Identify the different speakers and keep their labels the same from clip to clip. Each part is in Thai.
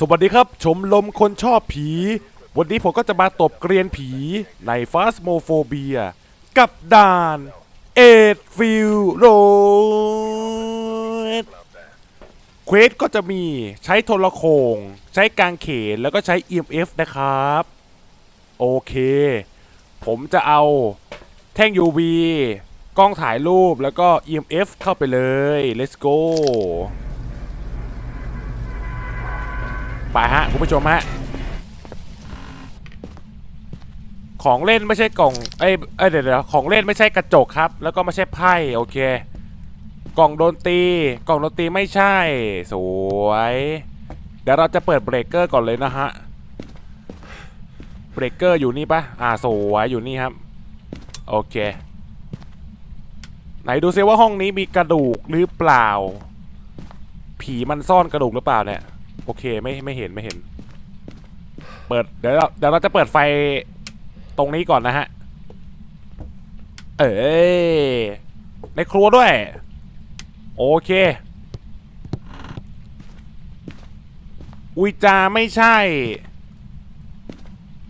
Speaker 1: สวัสดีครับ ชมรมคนชอบผี วันนี้ผมก็จะมาตบเกรียนผีในฟาสโมโฟเบีย กับด่านเอ็ดฟิลโรดเควสก็จะมีใช้โทรโขงใช้กางเขนแล้วก็ใช้ EMF นะครับ โอเค ผมจะเอาแท่ง UV กล้องถ่ายรูปแล้วก็ EMF เข้าไปเลย let's go ไปฮะคุณผู้ชมฮะของเล่นไม่ใช่กล่องเอ้ยเอ้ยเดี๋ยวเดี๋ยวของเล่นไม่ใช่กระจกครับ แล้วก็ไม่ใช่ไพ่โอเค กล่องโดนตี กล่องโดนตีไม่ใช่ สวย เดี๋ยวเราจะเปิดเบรกเกอร์ก่อนเลยนะฮะเบรกเกอร์อยู่นี่ปะอ่าสวยอยู่นี่ครับ โอเค ไหนดูซิว่าห้องนี้มีกระดูกหรือเปล่า ผีมันซ่อนกระดูกหรือเปล่าเนี่ย โอเคไม่ไม่เห็นไม่เห็น เปิดเดี๋ยวเราเดี๋ยวเราจะเปิดไฟตรงนี้ก่อนนะฮะ เอ้ยในครัวด้วย โอเค อุยจาไม่ใช่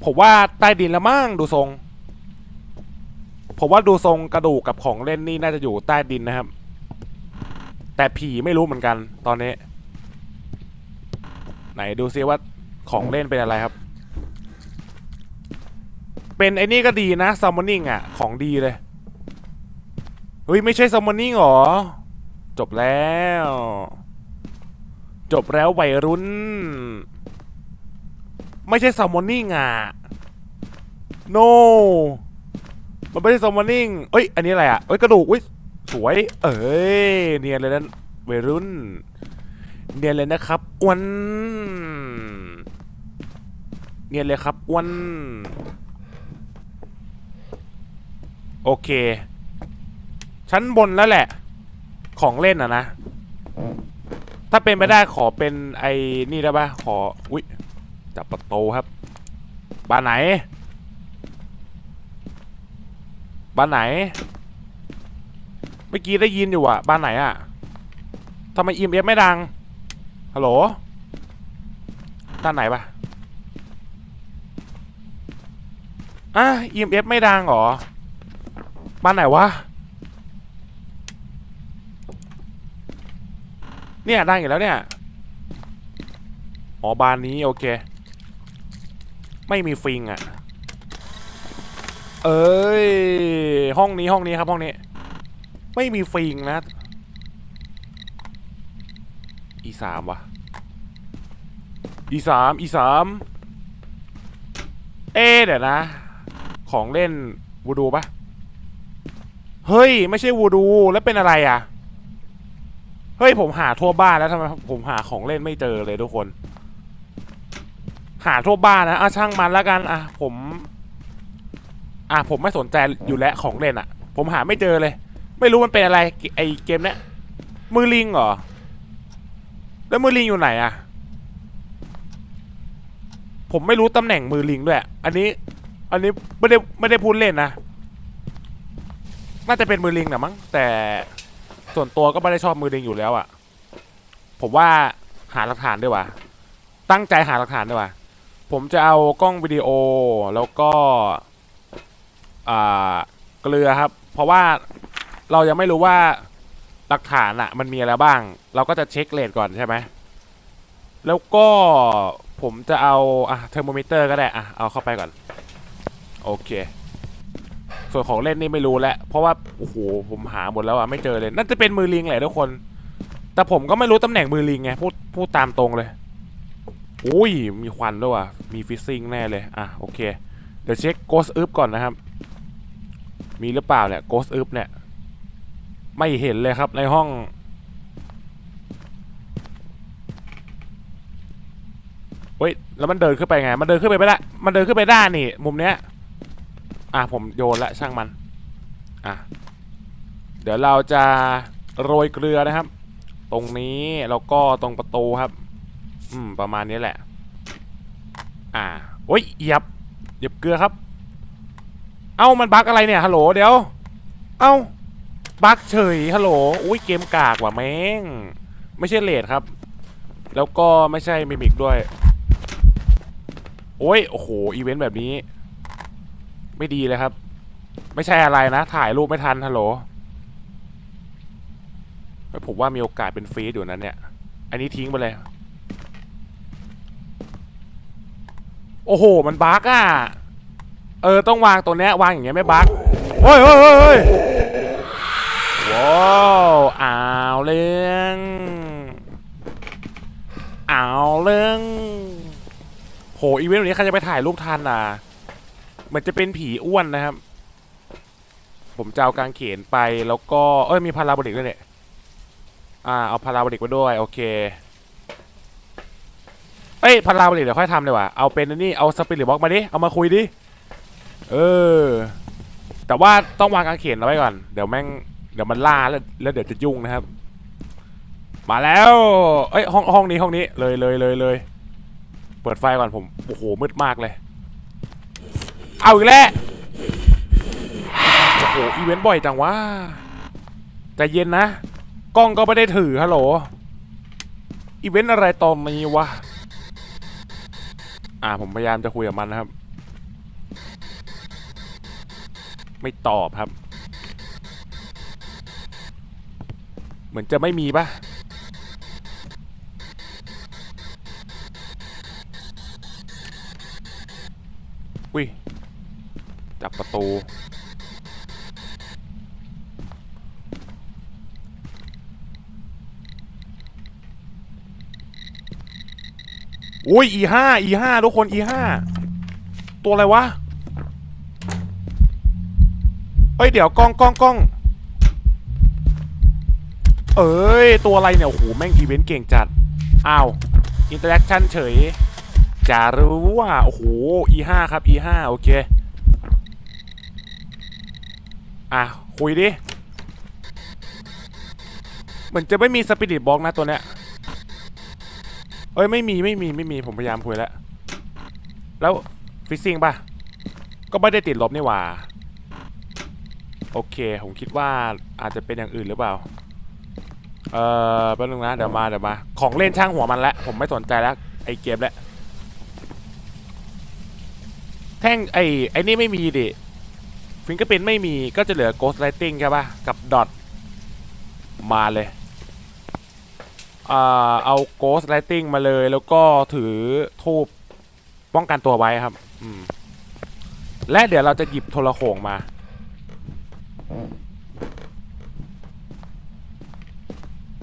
Speaker 1: ผมว่าใต้ดินละมั่งดูทรง ผมว่าดูทรงกระดูกกับของเล่นนี่น่าจะอยู่ใต้ดินนะครับ แต่ผีไม่รู้เหมือนกันตอนนี้ ไหนดูซิว่าของเล่นเป็นอะไรครับ เป็นไอ้นี่ก็ดีนะซัมมอนิ่งอะ ของดีเลย เฮ้ย ไม่ใช่ซัมมอนิ่งหรอ จบแล้ว จบแล้ววัยรุ่น ไม่ใช่ซัมมอนิ่งอะ no มันไม่ใช่ซัมมอนิ่งเอ้ย อันนี้อะไรอะเอ้ย กระดูกอุ้ย สวย เอ้ย เนียนเลยนั่นวัยรุ่น เนียนเลยนะครับอ้วนเนียนเลยครับอ้วนโอเค ชั้นบนแล้วแหละ ของเล่นอะนะ ถ้าเป็นไปได้ขอเป็นไอ้นี่ได้ปะขอ อุ๊ยจับประตูครับ บ้านไหน บ้านไหน เมื่อกี้ได้ยินอยู่อะบ้านไหนอะทำไม EMF ไม่ดัง ฮัลโหล ด้านไหนปะอะ EMF ไม่ดังเหรอ บ้านไหนวะ เนี่ยดังอยู่แล้วเนี่ย อ๋อ บ้านนี้โอเค ไม่มีฟิงอะเอ้ย ห้องนี้ห้องนี้ครับห้องนี้ ไม่มีฟิงนะ อีสามวะอีสามอีสามเอ๊เดี๋ยวนะ ของเล่นวูดูปะเฮ้ย ไม่ใช่วูดูแล้วเป็นอะไรอะ เฮ้ย ผมหาทั่วบ้านแล้วทำไมผมหาของเล่นไม่เจอเลยทุกคน หาทั่วบ้านนะอะช่างมันแล้วกันอะผม อะผมไม่สนใจอยู่แล้วของเล่นอะ ผมหาไม่เจอเลย ไม่รู้มันเป็นอะไรไอเกมเนี้ยมือลิงเหรอ แล้วมือลิงอยู่ไหนอะผมไม่รู้ตำแหน่งมือลิงด้วย อันนี้ อันนี้ไม่ได้ไม่ได้พูดเล่นนะ น่าจะเป็นมือลิงนะมั้ง แต่ส่วนตัวก็ไม่ได้ชอบมือลิงอยู่แล้วอะผมว่าหาหลักฐานด้วยว่ะ ตั้งใจหาหลักฐานด้วยว่ะ ผมจะเอากล้องวิดีโอแล้วก็อ่าเกลือครับ เพราะว่าเรายังไม่รู้ว่า หลักฐานอะมันมีอะไรบ้าง เราก็จะเช็คเลทก่อนใช่ไหมแล้วก็ผมจะเอาอะเทอร์โมมิเตอร์ก็ได้อะเอาเข้าไปก่อน โอเค ส่วนของเล่นนี่ไม่รู้แล้วเพราะว่าโอ้โหผมหาหมดแล้วอะไม่เจอเลยน่าจะเป็นมือลิงแหละทุกคน แต่ผมก็ไม่รู้ตำแหน่งมือลิงไงพูดพูดตามตรงเลยอุ้ยมีควันด้วยว่ะมีฟิซซิ่งแน่เลยอะโอเค เดี๋ยวเช็คโกสอึบก่อนนะครับ มีหรือเปล่าเนี่ยโกสอึบเนี่ย ไม่เห็นเลยครับในห้อง เฮ้ย แล้วมันเดินขึ้นไปไง มันเดินขึ้นไปไม่ได้ มันเดินขึ้นไปได้นี่ มุมเนี้ย อะผมโยนละช่างมัน อะ เดี๋ยวเราจะโรยเกลือนะครับ ตรงนี้แล้วก็ตรงประตูครับ อืม ประมาณนี้แหละ อ่าโอ้ยเหยียบเหยียบเกลือครับ เอ้ามันบั๊กอะไรเนี่ยฮัลโหลเดี๋ยว เอ้า บักเฉยฮัลโหลอุ้ยเกมกากว่ะแม่ง ไม่ใช่เลดครับ แล้วก็ไม่ใช่มิมิกด้วย โอ้ยโอ้โหอีเวนต์แบบนี้ ไม่ดีเลยครับ ไม่ใช่อะไรนะ ถ่ายรูปไม่ทันฮัลโหลผมว่ามีโอกาสเป็นฟรีดอยู่นั้นเนี่ย อันนี้ทิ้งไปเลย โอ้โห มันบั๊กอะ เออ ต้องวางตัวเนี้ยวางอย่างเงี้ยไม่บั๊กเฮ้ยเฮ้ยเฮ้ย อ้าวเรื่องอ้าวเรื่องโหอีเวนต์วันนี้ใครจะไปถ่ายรูปทันอะเหมือนจะเป็นผีอ้วนนะครับ ผมจะเอากางเขนไปแล้วก็ เอ้ยมีพาราโบลิกด้วยเนี่ยอ่าเอาพาราโบลิกมาด้วย โอเคเอ้ยพาราโบลิกเดี๋ยวค่อยทำเลยว่ะเอาเป็นนนี่เอาสปิริตบ็อกมาดิเอามาคุยดิเออแต่ว่าต้องวางกางเขนเอาไว้ก่อน เดี๋ยวแม่ง เดี๋ยวมันล่าแล้วแล้วเดี๋ยวจะยุ่งนะครับ มาแล้ว เอ้ยห้องห้องนี้ห้องนี้เลยเลยเลยเลยเปิดไฟก่อนผมโอ้โหมืดมากเลย เอาอีกแล้วโอ้โหอีเวนต์บ่อยจังวะใจเย็นนะ กล้องก็ไม่ได้ถือฮัลโหลอีเวนต์อะไรตอนนี้วะอ่าผมพยายามจะคุยกับมันนะครับ ไม่ตอบครับ เห มือนจะไม่มีปะอุ้ยจับประตูอุ้ย e ห้า e ห้าทุกคน e ห้าตัวอะไรวะเอ้ย เดี๋ยวกล้องกล้องกล้อง เอ้ย ตัวอะไรเนี่ย โอ้โห แม่งอีเวนต์เก่งจัด อ้าว อินเตอร์แอคชั่นเฉยจะรู้ว่า โอ้โห e ห้าครับ e ห้าโอเค อะ คุยดิ เหมือนจะไม่มีสปิริตบล็อกนะตัวเนี้ย เอ้ย ไม่มีไม่มีไม่มีผมพยายามคุยแล้ว แล้วฟิซซิ่งป่ะ ก็ไม่ได้ติดลบนี่หว่า โอเค ผมคิดว่าอาจจะเป็นอย่างอื่นหรือเปล่า เออแป๊บนึงนะ เดี๋ยวมาเดี๋ยวมา ของเล่นช่างหัวมันแล้วผมไม่สนใจแล้ว ไอ้เกมแล้ว แท่งไอ้ไอ้นี่ไม่มีดิ ฟิงเกอร์เป็นไม่มีก็จะเหลือ Ghost Lighting ใช่ป่ะ กับ Dot มาเลยอ่าเอา Ghost Lighting มาเลย แล้วก็ถือทูบป้องกันตัวไว้ครับ อืม และเดี๋ยวเราจะหยิบโทรโขงมา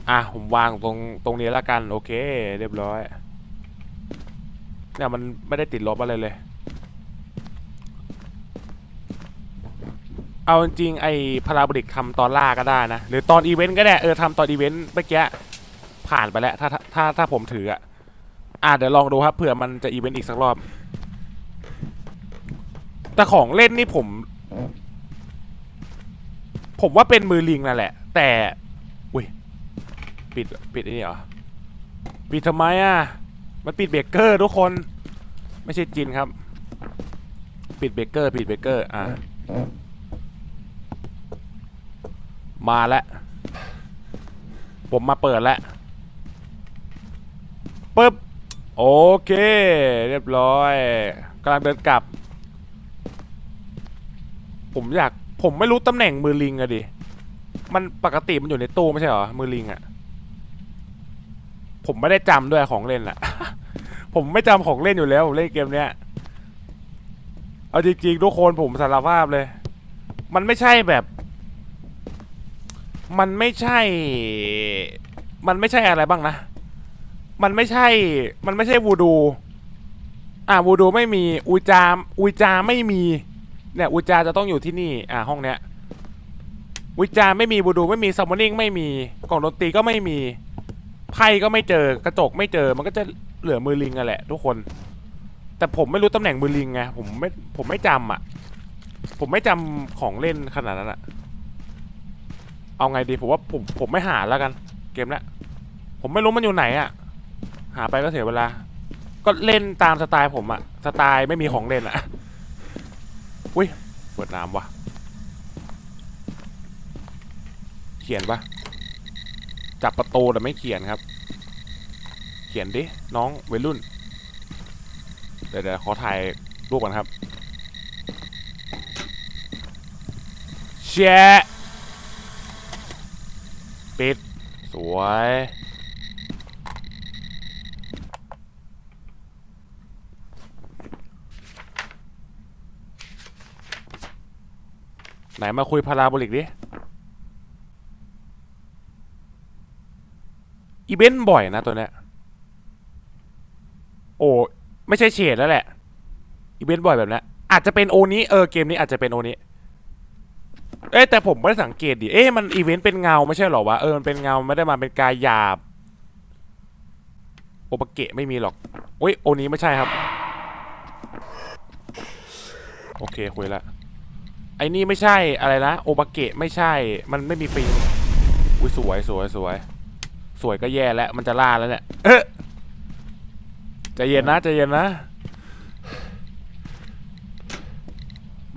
Speaker 1: อะผมวางตรงตรงนี้แล้วกัน โอเค เรียบร้อย เนี่ยมันไม่ได้ติดลบอะไรเลย เอาจริงไอ้พาราบลิกทำตอนล่าก็ได้นะ หรือตอนอีเวนต์ก็ได้เออทำตอนอีเวนต์เมื่อกี้ผ่านไปแล้วถ้าถ้าถ้าถ้าผมถืออะอะเดี๋ยวลองดูครับเผื่อมันจะอีเวนต์อีกสักรอบ แต่ของเล่นนี่ผม ผมว่าเป็นมือลิงนั่นแหละ แต่ ปิดปิดไอ้นี่เหรอปิดทำไมอะมันปิดเบรกเกอร์ทุกคน ไม่ใช่จินครับ ปิดเบรกเกอร์ปิดเบรกเกอร์อะมาแล้วผมมาเปิดแล้วปึ๊บโอเค เรียบร้อยกำลังเดินกลับ ผมอยากผมไม่รู้ตำแหน่งมือลิงอะดิ มันปกติมันอยู่ในตู้ไม่ใช่เหรอ มือลิงอะ ผมไม่ได้จำด้วยของเล่นอะผมไม่จำของเล่นอยู่แล้วผมเล่นเกมเนี้ย เอาจริงๆทุกคนผมสารภาพเลย มันไม่ใช่แบบ มันไม่ใช่ มันไม่ใช่อะไรบ้างนะ มันไม่ใช่ มันไม่ใช่วูดู อ่าวูดูไม่มีอุจามอุจาไม่มี เนี่ยอุจาจะต้องอยู่ที่นี่ อ่าห้องเนี้ยอุจาไม่มีวูดูไม่มีซัมมอนิ่งไม่มีกล่องดนตรีก็ไม่มี ไพ่ก็ไม่เจอกระจกไม่เจอมันก็จะเหลือมือลิงอะแหละ ทุกคน แต่ผมไม่รู้ตำแหน่งมือลิงไงผมไม่ผมไม่จำอะ ผมไม่จำของเล่นขนาดนั้นอะเอาไงดีผมว่าผมผมไม่หาแล้วกัน เกมนี้ผมไม่รู้มันอยู่ไหนอะหาไปก็เสียเวลา ก็เล่นตามสไตล์ผมอะสไตล์ไม่มีของเล่นอะอุ้ยเปิดน้ำวะเขียนปะ จับประตูแต่ไม่เขียนครับ เขียนดิ น้องวัยรุ่น เดี๋ยวเดี๋ยวขอถ่ายรูปก่อนครับแชะปิด สวย ไหนมาคุยพาราโบลิกดิ เวนต์บ่อยนะตัวเนี้ย โอ้ไม่ใช่เฉดแล้วแหละ อีเวนต์บ่อยแบบนี้อาจจะเป็นโอนี้เออเกมนี้อาจจะเป็นโอนี้เอ้แต่ผมไม่ได้สังเกตดิเอ๊ะมันอีเวนต์เป็นเงาไม่ใช่หรอวะเออมันเป็นเงาไม่ได้มาเป็นกายหยาบโอปเกะไม่มีหรอกโอ้ยโอนี้ไม่ใช่ครับ โอเคคุยละไอ้นี่ไม่ใช่อะไรนะโอปเกะไม่ใช่ มันไม่มีฟิงอุ้ยสวยสวยสวยส วยก็แย่แล้วมันจะล่าแล้วเนี่ยเอ๊ะใจเย็นนะใจเย็นนะ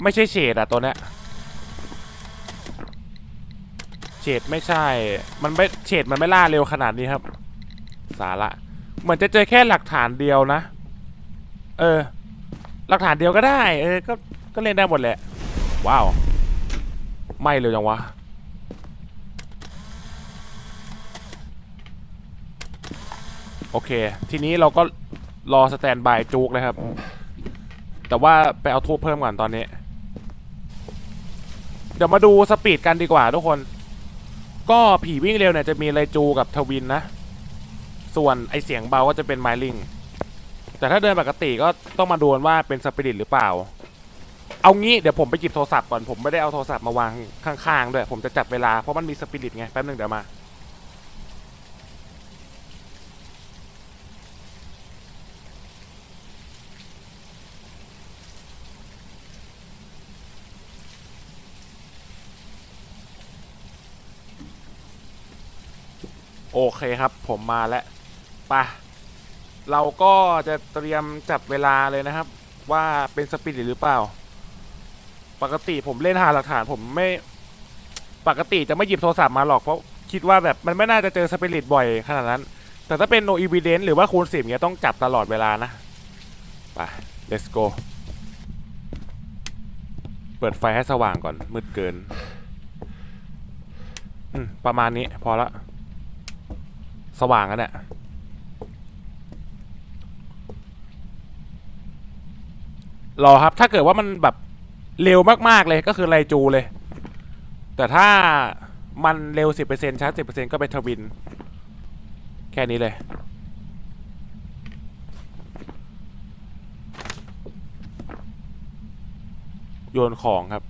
Speaker 1: ไม่ใช่เฉดอะตัวเนี้ยเฉดไม่ใช่ มันไม่เฉดมันไม่ล่าเร็วขนาดนี้ครับ สาระเหมือนจะเจอแค่หลักฐานเดียวนะ เออ หลักฐานเดียวก็ได้ เออก็ก็เล่นได้หมดแหละ ว้าว ไม่เร็วจังวะ โอเค ทีนี้เราก็รอสแตนบายจูกเลยครับ แต่ว่าไปเอาทูบเพิ่มก่อนตอนนี้ เดี๋ยวมาดูสปีดกันดีกว่าทุกคน ก็ผีวิ่งเร็วเนี่ยจะมีไรจูกับทวินนะ ส่วนไอเสียงเบาก็จะเป็นไมลิง แต่ถ้าเดินปกติก็ต้องมาดูนว่าเป็นสปิริตหรือเปล่า เอางี้เดี๋ยวผมไปหยิบโทรศัพท์ก่อนผมไม่ได้เอาโทรศัพท์มาวางข้างๆด้วย ผมจะจับเวลาเพราะมันมีสปิริตไงแป๊บนึงเดี๋ยวมา โอเคครับ ผมมาแล้วปะเราก็จะเตรียมจับเวลาเลยนะครับ ว่าเป็นสปิริตหรือเปล่า ปกติผมเล่นหาหลักฐานผมไม่ ปกติจะไม่หยิบโทรศัพท์มาหรอกเพราะคิดว่าแบบมันไม่น่าจะเจอสปิริตบ่อยขนาดนั้น แต่ถ้าเป็น no evidence หรือว่าคูณสิบเนี้ยต้องจับตลอดเวลานะไป let's go เปิดไฟให้สว่างก่อนมืดเกินอืมประมาณนี้พอละ สว่างแล้วเนี่ยรอครับ ถ้าเกิดว่ามันแบบเร็วมากๆเลยก็คือไรจูเลย แต่ถ้ามันเร็ว 10%ช้า10%ก็เป็นทวิน แค่นี้เลย โยนของครับ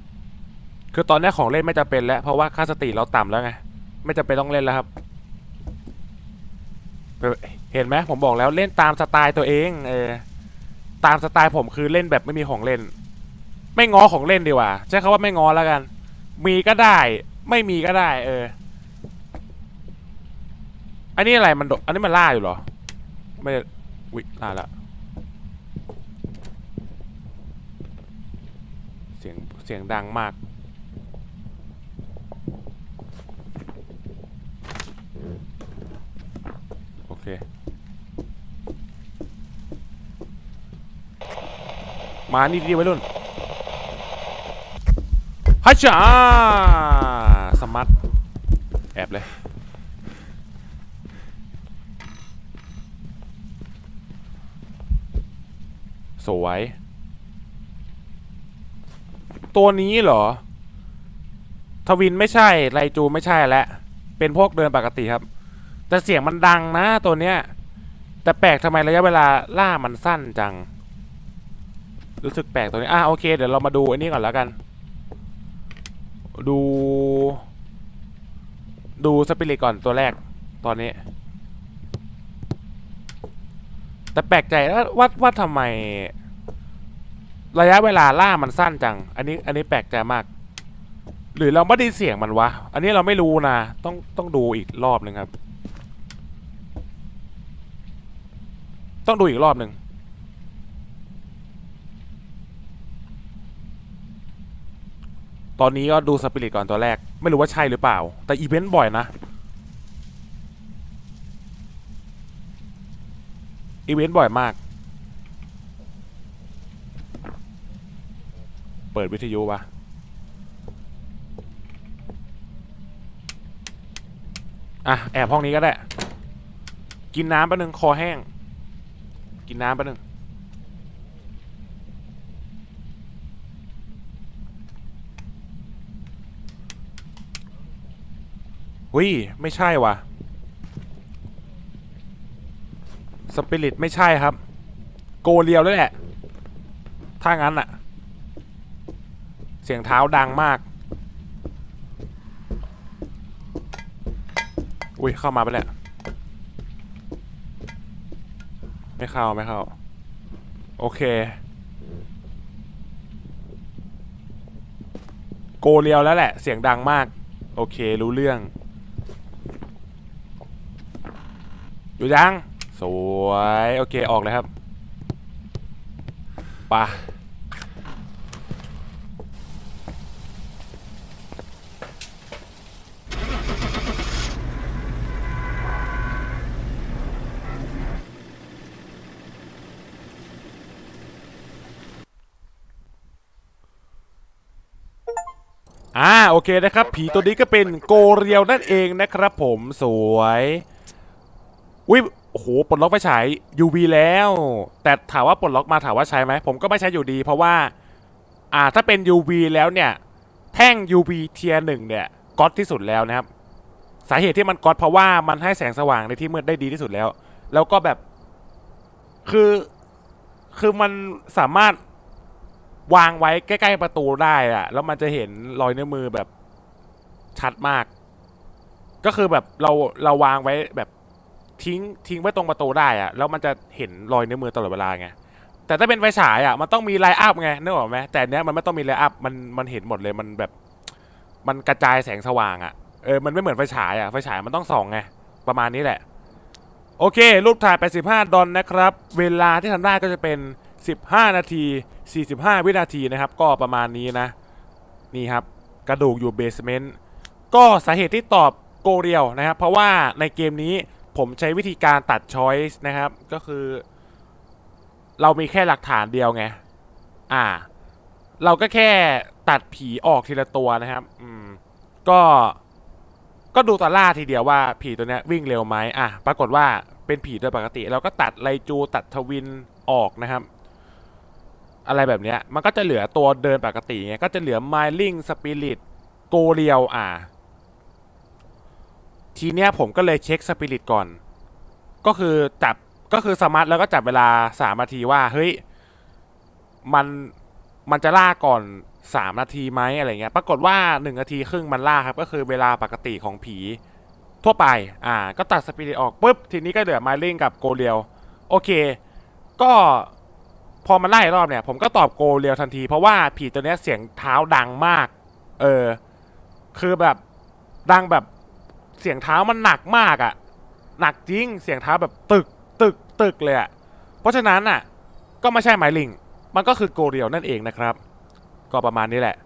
Speaker 1: คือตอนนี้ของเล่นไม่จำเป็นแล้ว เพราะว่าค่าสติเราต่ำแล้วไง ไม่จำเป็นต้องเล่นแล้วครับ เห็นไหมผมบอกแล้วเล่นตามสไตล์ตัวเองเออตามสไตล์ผมคือเล่นแบบไม่มีของเล่น ไม่ง้อของเล่นดีกว่าใช้คำว่าไม่ง้อแล้วกัน มีก็ได้ ไม่มีก็ได้ เออ อันนี้อะไรมันอันนี้มันล่าอยู่เหรอ ไม่ได้วิล่าละเสียงเสียงดังมาก โอเค มานี่ดีไว้รุ่นฮัชชาสมัตแอบเลยสวย ตัวนี้เหรอ ทวินไม่ใช่ ไรจูไม่ใช่แล้วเป็นพวกเดินปกติครับ แต่เสียงมันดังนะตัวเนี้ย แต่แปลกทำไมระยะเวลาล่ามันสั้นจัง รู้สึกแปลกตัวนี้อะโอเค เดี๋ยวเรามาดูอันนี้ก่อนแล้วกัน ดู ดูสปิริตก่อนตัวแรกตอนนี้ แต่แปลกใจว่าว่าว่าทำไม ระยะเวลาล่ามันสั้นจัง อันนี้อันนี้แปลกใจมาก หรือเราไม่ได้เสียงมันวะ อันนี้เราไม่รู้นะ ต้องต้องดูอีกรอบหนึ่งครับ ต้องดูอีกรอบหนึ่ง ตอนนี้ก็ดูสปิริตก่อนตัวแรก ไม่รู้ว่าใช่หรือเปล่า แต่อีเวนต์บ่อยนะ อีเวนต์บ่อยมาก เปิดวิทยุวะอะ แอบห้องนี้ก็ได้ กินน้ำแป๊บนึงคอแห้ง กินน้ำแป๊บนึง วิไม่ใช่วะสปิริตไม่ใช่ครับ โกเรียวแล้วแหละ ถ้างั้นอะเสียงเท้าดังมาก อุ้ยเข้ามาไปแล้ว ไม่เข้า ไม่เข้า โอเค โกเรียวแล้วแหละ เสียงดังมาก โอเครู้เรื่อง อยู่ยัง สวย โอเค ออกเลยครับปะอ่าโอเคนะครับ ผีตัวนี้ก็เป็นโกเรียวนั่นเองนะครับผมสวย อุ้ยโอ้โหปลดล็อกไฟฉาย UV แล้ว แต่ถามว่าปลดล็อกมาถามว่าใช้ไหมผมก็ไม่ใช้อยู่ดี เพราะว่าอ่าถ้าเป็น UV แล้วเนี่ย แท่ง UV เทียร์หนึ่งเนี่ยก๊อตที่สุดแล้วนะครับ สาเหตุที่มันก๊อตเพราะว่ามันให้แสงสว่างในที่มืดได้ดีที่สุดแล้ว แล้วก็แบบคือคือมันสามารถวางไว้ใกล้ๆประตูได้อะแล้วมันจะเห็นรอยนิ้วมือแบบชัดมาก ก็คือแบบเราเราวางไว้แบบ ทิ้งทิ้งไว้ตรงประตูได้อะแล้วมันจะเห็นรอยนิ้วมือตลอดเวลาไงแต่ถ้าเป็นไฟฉายอะมันต้องมีไลน์อัพไงนึกออกไหมแต่เนี้ยมันไม่ต้องมีไลน์อัพมันมันเห็นหมดเลยมันแบบ มันกระจายแสงสว่างอะเออมันไม่เหมือนไฟฉายอะไฟฉายมันต้องส่องไงประมาณนี้แหละ โอเค รูปถ่าย 85 ดอลนะครับ เวลาที่ทำได้ก็จะเป็น 15 นาที 45 วินาทีนะครับ ก็ประมาณนี้นะ นี่ครับ กระดูกอยู่เบสเมนต์ก็สาเหตุที่ตอบโกเรียวนะครับ เพราะว่าในเกมนี้ ผมใช้วิธีการตัดช้อยส์นะครับ ก็คือ เรามีแค่หลักฐานเดียวไง อ่า เราก็แค่ตัดผีออกทีละตัวนะครับ อืม ก็ก็ดูตอล่าทีเดียวว่าผีตัวเนี้ยวิ่งเร็วไหมอะ ปรากฏว่าเป็นผีโดยปกติ เราก็ตัดไลจูตัดทวินออกนะครับ อะไรแบบเนี้ย มันก็จะเหลือตัวเดินปกติไงก็จะเหลือไมลิงสปิริตโกเรียวอะ ทีเนี้ยผมก็เลยเช็คสปิริตก่อน ก็คือจับก็คือสมาร์ทแล้วก็จับเวลาสามนาทีว่าเฮ้ยมันมันจะล่าก่อนสามนาทีไหมอะไรเงี้ย ปรากฏว่าหนึ่งนาทีครึ่งมันล่าครับ ก็คือเวลาปกติของผีทั่วไป อ่า ก็ตัดสปิริตออกปุ๊บ ทีนี้ก็เหลือไมลิงกับโกเรียว โอเค ก็พอมันไล่รอบเนี่ย ผมก็ตอบโกเรียวทันที เพราะว่าผีตัวเนี้ยเสียงเท้าดังมาก เออ คือแบบดังแบบ เสียงเท้ามันหนักมากอะ่ะ หนักจริงเสียงเท้าแบบตึกตึกตึกเลยอะ่ะเพราะฉะนั้นอะ ก็ไม่ใช่ไมลิง มันก็คือโกเรียวนั่นเองนะครับ ก็ประมาณนี้แหละ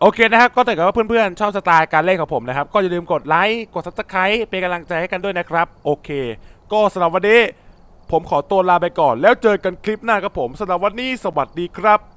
Speaker 1: โอเคนะครับ ก็ถ้าเกิดว่าเพื่อนๆ ชอบสไตล์การเล่นของผมนะครับ ก็อย่าลืมกดไลค์กด subscribe เป็นกำลังใจให้กันด้วยนะครับ โอเค ก็สำหรับวันนี้ผมขอตัวลาไปก่อน แล้วเจอกันคลิปหน้าครับผมสำหรับวันนี้สวัสดีครับ